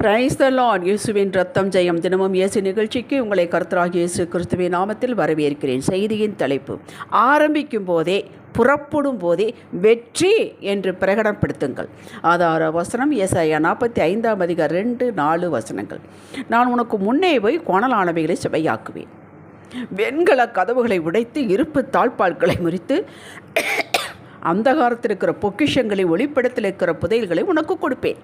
Praise the Lord இயேசுவின் ரத்தம் ஜெயம் தினமும் இயேசு நிகழ்ச்சிக்கு உங்களை கர்த்தராக இயேசு கிறிஸ்துவின் நாமத்தில் வரவேற்கிறேன். செய்தியின் தலைப்பு ஆரம்பிக்கும் போதே புறப்படும் போதே வெற்றி என்று பிரகடனப்படுத்துங்கள். ஆதார வசனம் ஏசாயா நாற்பத்தி ஐந்தாம் அதிக ரெண்டு நாலு வசனங்கள். நான் உனக்கு முன்னே போய் கோணலானவைகளை செவையாக்குவேன் வெண்கல கதவுகளை உடைத்து இருப்பு தாழ்பால்களை முறித்து அந்தகாரத்தில் இருக்கிற பொக்கிஷங்களை ஒளிப்படத்தில் இருக்கிற புதையல்களை உனக்கு கொடுப்பேன்.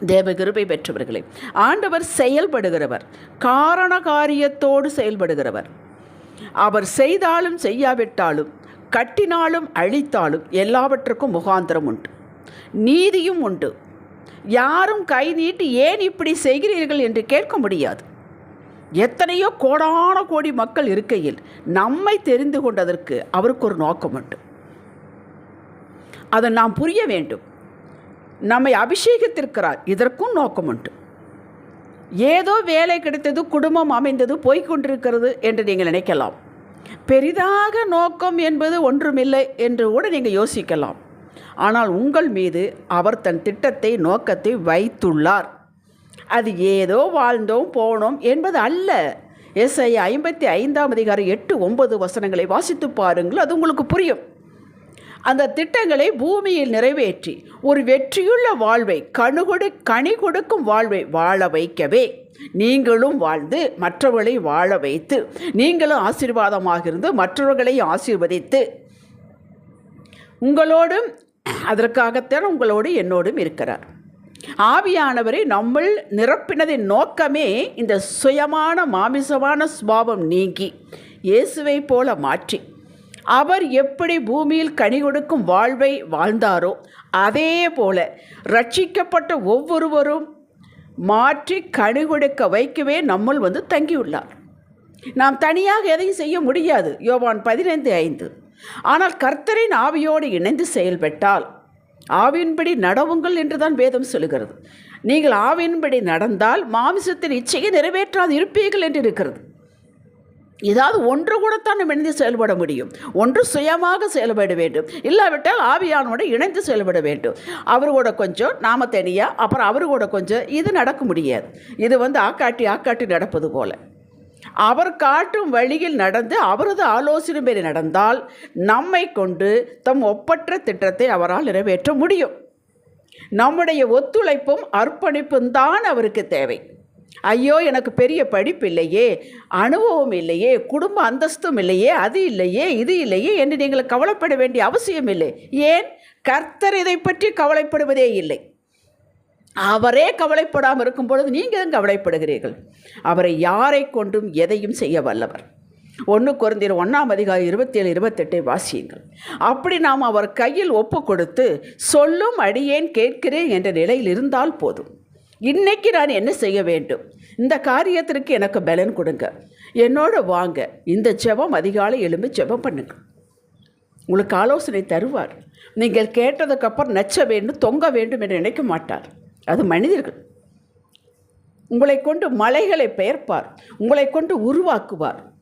தேவகிருபை பெற்றவர்களே ஆண்டவர் செயல்படுகிறவர் காரண காரியத்தோடு செயல்படுகிறவர். அவர் செய்தாலும் செய்யாவிட்டாலும் கட்டினாலும் அழித்தாலும் எல்லாவற்றுக்கும் முகாந்திரம் உண்டு நீதியும் உண்டு. யாரும் கை நீட்டி ஏன் இப்படி செய்கிறீர்கள் என்று கேட்க முடியாது. எத்தனையோ கோடான கோடி மக்கள் இருக்கையில் நம்மை தெரிந்து கொண்டதற்கு அவருக்கு ஒரு நோக்கம் உண்டு. அதை நாம் புரிய வேண்டும். நம்மை அபிஷேகித்திருக்கிறார். இதற்கும் நோக்கம் உண்டு. ஏதோ வேலை கிடைத்தது குடும்பம் அமைந்தது போய்கொண்டிருக்கிறது என்று நீங்கள் நினைக்கலாம். பெரிதாக நோக்கம் என்பது ஒன்றுமில்லை என்று கூட நீங்கள் யோசிக்கலாம். ஆனால் உங்கள் மீது அவர் தன் திட்டத்தை நோக்கத்தை வைத்துள்ளார். அது ஏதோ வாழ்ந்தோம் போனோம் என்பது அல்ல. எஸ்ஐ ஐம்பத்தி ஐந்தாம் அதிகாரம் எட்டு ஒன்பது வசனங்களை வாசித்து பாருங்கள் அது உங்களுக்கு புரியும். அந்த திட்டங்களை பூமியில் நிறைவேற்றி ஒரு வெற்றியுள்ள வாழ்வை கணுகொடு கனி கொடுக்கும் வாழ்வை வாழ வைக்கவே. நீங்களும் வாழ்ந்து மற்றவர்களை வாழ வைத்து நீங்களும் ஆசீர்வாதமாக இருந்து மற்றவர்களை ஆசீர்வதித்து உங்களோடும் அதற்காகத்தான் உங்களோடு என்னோடும் இருக்கிறார். ஆவியானவரை நம்மள் நிரப்பினதின் நோக்கமே இந்த சுயமான மாமிசமான சுபாவம் நீங்கி இயேசுவை போல மாற்றி அவர் எப்படி பூமியில் கனி கொடுக்கும் வாழ்வை வாழ்ந்தாரோ அதே போல ரட்சிக்கப்பட்ட ஒவ்வொருவரும் மாற்றி கனி கொடுக்க வைக்கவே நம்மள் வந்து தங்கியுள்ளார். நாம் தனியாக எதையும் செய்ய முடியாது. யோவான் பதினைந்து ஐந்து. ஆனால் கர்த்தரின் ஆவியோடு இணைந்து செயல்பட்டால் ஆவியின்படி நடவுங்கள் என்று தான் வேதம் சொல்லுகிறது. நீங்கள் ஆவியின்படி நடந்தால் மாமிசத்தின் இச்சையை நிறைவேற்றாது இருப்பீர்கள் என்று இருக்கிறது ஏதாவது ஒன்று கூடத்தான் நம்ம இணைந்து செயல்பட முடியும். ஒன்று சுயமாக செயல்பட வேண்டும். இல்லாவிட்டால் ஆவியானோட இணைந்து செயல்பட வேண்டும். அவர் கூட கொஞ்சம் நாம தனியாக அப்புறம் அவர் கூட கொஞ்சம் இது நடக்க முடியாது. இது வந்து ஆக்காட்டி ஆக்காட்டி நடப்பது போல. அவர் காட்டும் வழியில் நடந்து அவரது ஆலோசனை பேர் நடந்தால் நம்மை கொண்டு தம் ஒப்பற்ற திட்டத்தை அவரால் நிறைவேற்ற முடியும். நம்முடைய ஒத்துழைப்பும் அர்ப்பணிப்பும் தான் அவருக்கு தேவை. ஐயோ எனக்கு பெரிய படிப்பு இல்லையே அனுபவம் இல்லையே குடும்ப அந்தஸ்தும் இல்லையே அது இல்லையே இது இல்லையே என்று நீங்கள் கவலைப்பட வேண்டிய அவசியம் இல்லை. ஏன்? கர்த்தர் இதை பற்றி கவலைப்படுவதே இல்லை. அவரே கவலைப்படாமல் இருக்கும் பொழுது நீங்கள் கவலைப்படுகிறீர்கள்? அவரை யாரை கொண்டும் எதையும் செய்ய வல்லவர்? ஒன்று குறைந்தர் ஒன்றாம் அதிகாரம் இருபத்தேழு இருபத்தெட்டை வாசியுங்கள். அப்படி நாம் அவர் கையில் ஒப்பு கொடுத்து சொல்லும் அடியேன் கேட்கிறேன் என்ற நிலையில் இருந்தால் போதும். இன்னைக்கு நான் என்ன செய்ய வேண்டும்? இந்த காரியத்திற்கு எனக்கு பலன் கொடுங்க. என்னோட வாங்க. இந்த ஜெபம் அதிகாலை எலும்பு ஜெபம் பண்ணுங்க. உங்களுக்கு ஆலோசனை தருவார். நீங்கள் கேட்டதுக்கப்புறம் நச்ச வேண்டும் தொங்க வேண்டும் என்று நினைக்க மாட்டார். அது மனிதர்கள். உங்களை கொண்டு மலைகளை பெயர்ப்பார். உங்களை கொண்டு உருவாக்குவார்.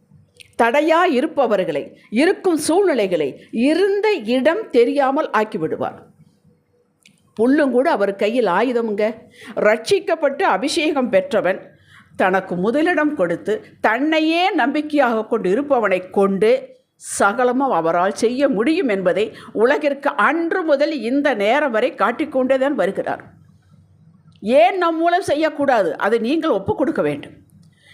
தடையாக இருப்பவர்களை இருக்கும் சூழ்நிலைகளை இருந்த இடம் தெரியாமல் ஆக்கிவிடுவார். புல்லும் கூட அவர் கையில் ஆயுதமுங்க. ரட்சிக்கப்பட்டு அபிஷேகம் பெற்றவன் தனக்கு முதலிடம் கொடுத்து தன்னையே நம்பிக்கையாக கொண்டு இருப்பவனை கொண்டு சகலமும் அவரால் செய்ய முடியும் என்பதை உலகிற்கு அன்று முதல் இந்த நேரம் வரை காட்டிக்கொண்டே தான் வருகிறார். ஏன் நம் மூலம் செய்யக்கூடாது? அதை நீங்கள் ஒப்புக் கொடுக்க வேண்டும்.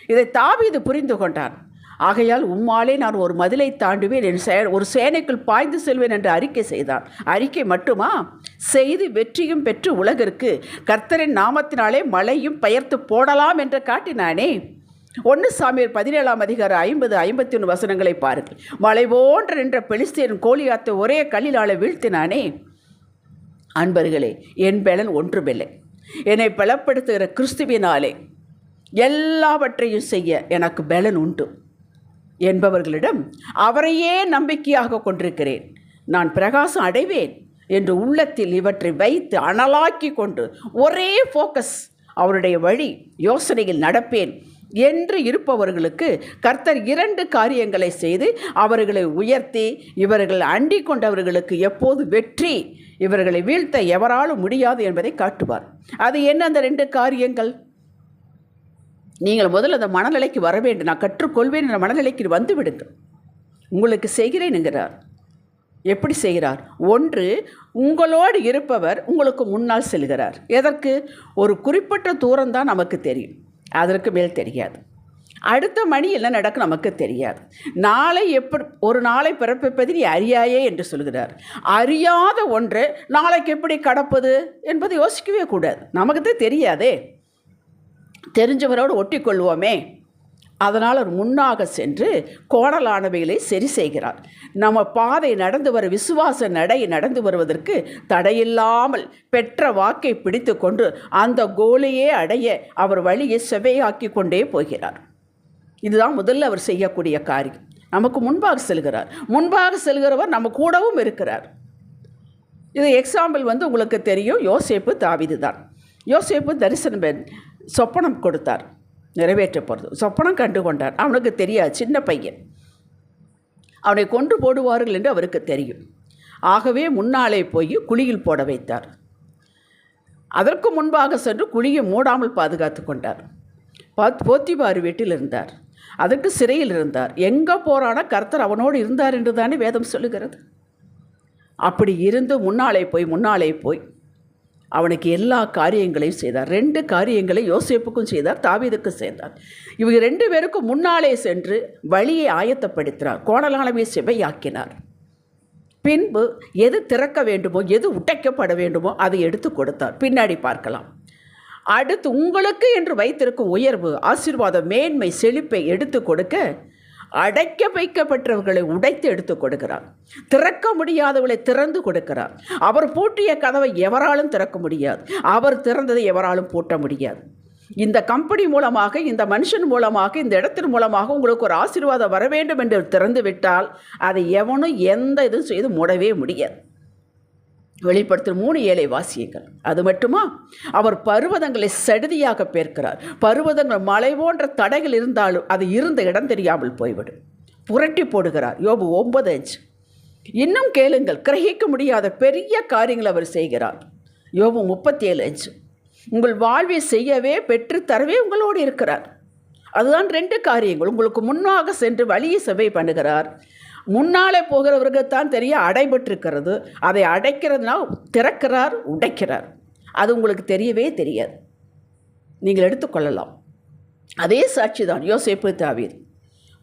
இதை தாவீது புரிந்து கொண்டான். ஆகையால் உம்மாலே நான் ஒரு மதிலை தாண்டுவேன் என் சே ஒரு சேனைக்குள் பாய்ந்து செல்வேன் என்று அறிக்கை செய்தான். அறிக்கை மட்டுமா? செய்து வெற்றியும் பெற்று உலகிற்கு. கர்த்தரின் நாமத்தினாலே மழையும் பெயர்த்து போடலாம் என்று காட்டினானே. ஒன்று சாமியர் பதினேழாம் அதிகார ஐம்பது ஐம்பத்தி ஒன்று வசனங்களை பாருங்கள். மலை போன்ற நின்ற பெலிஸ்தியன் கோலியாத்தை ஒரே கல்லிலால வீழ்த்தினானே. அன்பர்களே என் பலன் ஒன்றுமில்லை. என்னை பலப்படுத்துகிற கிறிஸ்துவினாலே எல்லாவற்றையும் செய்ய எனக்கு பலன் உண்டு. என்பவர்களிடம் அவரையே நம்பிக்கையாக கொண்டிருக்கிறேன். நான் பிரகாசம் அடைவேன். என்று உள்ளத்தில் இவற்றை வைத்து அனலாக்கி கொண்டு ஒரே ஃபோக்கஸ் அவருடைய வழி யோசனையில் நடப்பேன் என்று இருப்பவர்களுக்கு கர்த்தர் இரண்டு காரியங்களை செய்து அவர்களை உயர்த்தி இவர்கள் அண்டிக் கொண்டவர்களுக்கு எப்போது வெற்றி இவர்களை வீழ்த்த எவராலும் முடியாது என்பதை காட்டுவார். அது என்ன அந்த ரெண்டு காரியங்கள்? நீங்கள் முதல்ல அந்த மனநிலைக்கு வர வேண்டும். நான் கற்றுக்கொள்வேன் என்ற மனநிலைக்கு வந்து விடுங்கள் உங்களுக்கு செய்கிறேன் என்கிறார். எப்படி செய்கிறார்? ஒன்று உங்களோடு இருப்பவர் உங்களுக்கு முன்னால் செல்கிறார். எதற்கு? ஒரு குறிப்பிட்ட தூரம் தான் நமக்கு தெரியும். அதற்கு மேல் தெரியாது. அடுத்த மணி என்ன நடக்கும் நமக்கு தெரியாது. நாளை எப்படி ஒரு நாளை பிறப்பிப்பது நீ அறியாயே என்று சொல்கிறார். அறியாத ஒன்று நாளைக்கு எப்படி கடப்பது என்பது யோசிக்கவே கூடாது. நமக்கு தான் தெரியாதே. தெரிஞ்சவரோடு ஒட்டிக்கொள்வோமே. அதனால் அவர் முன்னாக சென்று கோணலானவைகளை சரி செய்கிறார். நம்ம பாதை நடந்து வர விசுவாச நடை நடந்து வருவதற்கு தடையில்லாமல் பெற்ற வாக்கை பிடித்து கொண்டு அந்த கோலையே அடைய அவர் வழியை செவையாக்கி கொண்டே போகிறார். இதுதான் முதல்ல அவர் செய்யக்கூடிய காரியம். நமக்கு முன்பாக செல்கிறார். முன்பாக செல்கிறவர் நம்ம கூடவும் இருக்கிறார். இது எக்ஸாம்பிள் வந்து உங்களுக்கு தெரியும். யோசேப்பு தாவிது தான் யோசேப்பு தரிசனம் சொப்பனம் கொடுத்தார். நிறைவேற்ற போகிறது சொப்பனம் கண்டு கொண்டார் அவனுக்கு தெரியாது. சின்ன பையன். அவனை கொன்று போடுவார்கள் என்று அவருக்கு தெரியும். ஆகவே முன்னாலே போய் குழியில் போட வைத்தார். அதற்கு முன்பாக சென்று குழியை மூடாமல் பாதுகாத்து கொண்டார். பாத் போத்திபார் வீட்டில் இருந்தார். அதற்கு சிறையில் இருந்தார். எங்கே போறானா கர்த்தர் அவனோடு இருந்தார் என்று தானே வேதம் சொல்லுகிறது. அப்படி இருந்து முன்னாலே போய் முன்னாலே போய் அவனுக்கு எல்லா காரியங்களையும் செய்தார். ரெண்டு காரியங்களை யோசிப்புக்கும் செய்தார் தாவீதுக்கும் செய்தார். இவங்க ரெண்டு பேருக்கும் முன்னாலே சென்று வழியை ஆயத்தப்படுத்தினார் கோணலானவை செவையாக்கினார் பின்பு எது திறக்க வேண்டுமோ எது உடைக்கப்பட வேண்டுமோ அதை எடுத்து கொடுத்தார். பின்னாடி பார்க்கலாம். அடுத்து உங்களுக்கு என்று வைத்திருக்கும் உயர்வு ஆசீர்வாதம் மேன்மை செழிப்பை எடுத்து கொடுக்க அடைக்க வைக்கப்பட்டவர்களை உடைத்து எடுத்து கொடுக்கிறார். திறக்க முடியாதவர்களை திறந்து கொடுக்கிறார். அவர் பூட்டிய கதவை எவராலும் திறக்க முடியாது. அவர் திறந்ததை எவராலும் பூட்ட முடியாது. இந்த கம்பெனி மூலமாக இந்த மனுஷன் மூலமாக இந்த இடத்தின் மூலமாக உங்களுக்கு ஒரு ஆசீர்வாதம் வர வேண்டும் என்று திறந்து விட்டால் அதை எவனும் எந்த இதுவும் செய்து மூடவே முடியாது. வெளிப்படுத்தும் மூணு ஏழை வாசியங்கள். அது மட்டுமா? அவர் பருவதங்களை சடுதியாக பேர்க்கிறார். பருவதங்கள் மலை போன்ற தடைகள் இருந்தாலும் அது இருந்த இடம் தெரியாமல் போய்விடும். புரட்டி போடுகிறார். யோபு ஒன்பது அஞ்சு. இன்னும் கேளுங்கள். கிரகிக்க முடியாத பெரிய காரியங்கள் அவர் செய்கிறார். யோபு முப்பத்தி ஏழு அஞ்சு. உங்கள் வாழ்வை செய்யவே பெற்று தரவே உங்களோடு இருக்கிறார். அதுதான் ரெண்டு காரியங்கள். உங்களுக்கு முன்னாக சென்று வழியை செவை பண்ணுகிறார். முன்னாலே போகிறவருக்கு தான் தெரிய அடைபட்டிருக்கிறது. அதை அடைக்கிறதுனா திறக்கிறார் உடைக்கிறார். அது உங்களுக்கு தெரியவே தெரியாது. நீங்கள் எடுத்துக்கொள்ளலாம் அதே சாட்சி தான் யோசிப்பு தாவீர்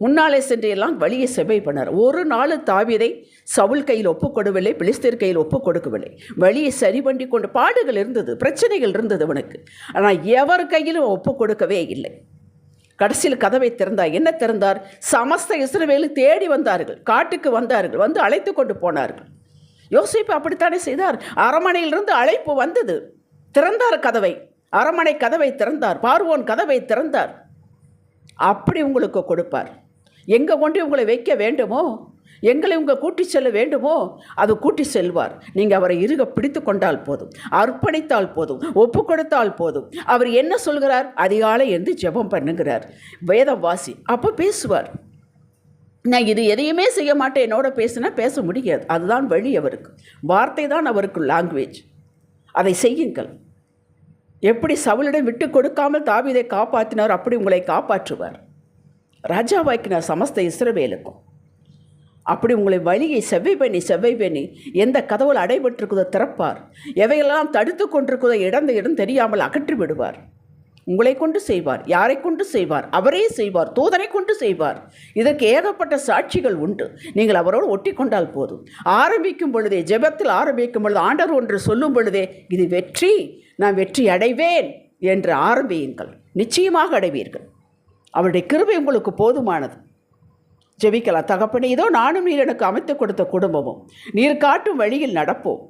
முன்னாலே சென்று எல்லாம் வழியை செவை பண்ணார். ஒரு நாள் தாவீதை சவுல் கையில் ஒப்புக் கொடுவில்லை பிலிஸ்தீர் கையில் ஒப்புக் கொடுக்கவில்லை. வழியை சரி பண்ணி கொண்டு பாடுகள் இருந்தது பிரச்சனைகள் இருந்தது அவனுக்கு. ஆனால் எவர் கையிலும் ஒப்புக் கொடுக்கவே இல்லை. கடைசியில் கதவை திறந்தார். என்ன திறந்தார்? சமஸ்த இஸ்ரவேலு தேடி வந்தார்கள். காட்டுக்கு வந்தார்கள். வந்து அழைத்து கொண்டு போனார்கள். யோசிப்பு அப்படித்தானே செய்தார்? அரமனையிலிருந்து அழைப்பு வந்தது. திறந்தார் கதவை. அரமனை கதவை திறந்தார். பார்வோன் கதவை திறந்தார். அப்படி உங்களுக்கு கொடுப்பார். எங்கே கொண்டு உங்களை வைக்க வேண்டுமோ? எங்களை உங்கள் கூட்டி செல்ல வேண்டுமோ அது கூட்டி செல்வார். நீங்கள் அவரை இருக பிடித்து கொண்டால் போதும். அர்ப்பணித்தால் போதும். ஒப்பு கொடுத்தால் போதும். அவர் என்ன சொல்கிறார்? அதிகாலை என்று ஜெபம் பண்ணுகிறார். வேதவாசி அப்போ பேசுவார். நான் இது எதையுமே செய்ய மாட்டேன். என்னோட பேசினா பேச முடியாது. அதுதான் வழி அவருக்கு. வார்த்தை தான் அவருக்கு லாங்குவேஜ் அதை செய்யுங்கள். எப்படி சவுளிடம் விட்டு கொடுக்காமல் தாவிதை காப்பாற்றினார் அப்படி உங்களை காப்பாற்றுவார். ராஜாவாக்கினார் சமஸ்த இஸ்ரவேலுக்கும். அப்படி உங்களை வழியை செவ்வை பண்ணி செவ்வை பண்ணி எந்த கதவுள் அடைபட்டிருக்குதோ திறப்பார். எவையெல்லாம் தடுத்து கொண்டிருக்குதோ இடந்த இடம் தெரியாமல் அகற்றி விடுவார். உங்களை கொண்டு செய்வார் யாரை கொண்டு செய்வார்? அவரே செய்வார் தூதனை கொண்டு செய்வார். இதற்கு ஏகப்பட்ட சாட்சிகள் உண்டு. நீங்கள் அவரோடு ஒட்டி கொண்டால் போதும். ஆரம்பிக்கும் பொழுதே ஜெபத்தில் ஆரம்பிக்கும் பொழுது ஆண்டவர் ஒன்று சொல்லும் பொழுதே இது வெற்றி நான் வெற்றி அடைவேன் என்று ஆரம்பியுங்கள். நிச்சயமாக அடைவீர்கள். அவருடைய கிருபை உங்களுக்கு போதுமானது. ஜெபிக்கலாம். தகப்பனே இதோ நானும் நீர் எனக்கு அமைத்து கொடுத்த குடும்பமும். நீர் காட்டும் வழியில் நடப்போம்.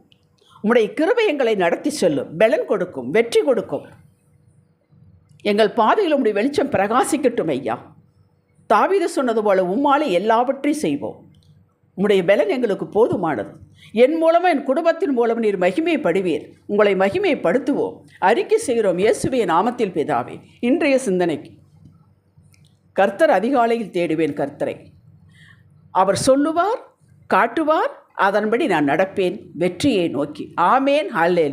உம்முடைய கிருபை எங்களை நடத்தி செல்லும். பலன் கொடுக்கும். வெற்றி கொடுக்கும். எங்கள் பாதையில் உம்முடைய வெளிச்சம் பிரகாசிக்கட்டும் ஐயா. தாவித சொன்னது போல உம்மாலே எல்லாவற்றையும் செய்வோம். உம்முடைய பலன் எங்களுக்கு போதுமானது. என் மூலமாக என் குடும்பத்தின் மூலம் நீர் மகிமைப்படுவீர். உங்களை மகிமைப்படுத்துவோம். அறிக்கை செய்கிறோம். இயேசுவே நாமத்தில் பிதாவே. இன்றைய சிந்தனைக்கு கர்த்தர் அதிகாலையில் தேடுவேன் கர்த்தரை. அவர் சொல்லுவார் காட்டுவார் அதன்படி நான் நடப்பேன் வெற்றியை நோக்கி. ஆமேன் ஹல்லே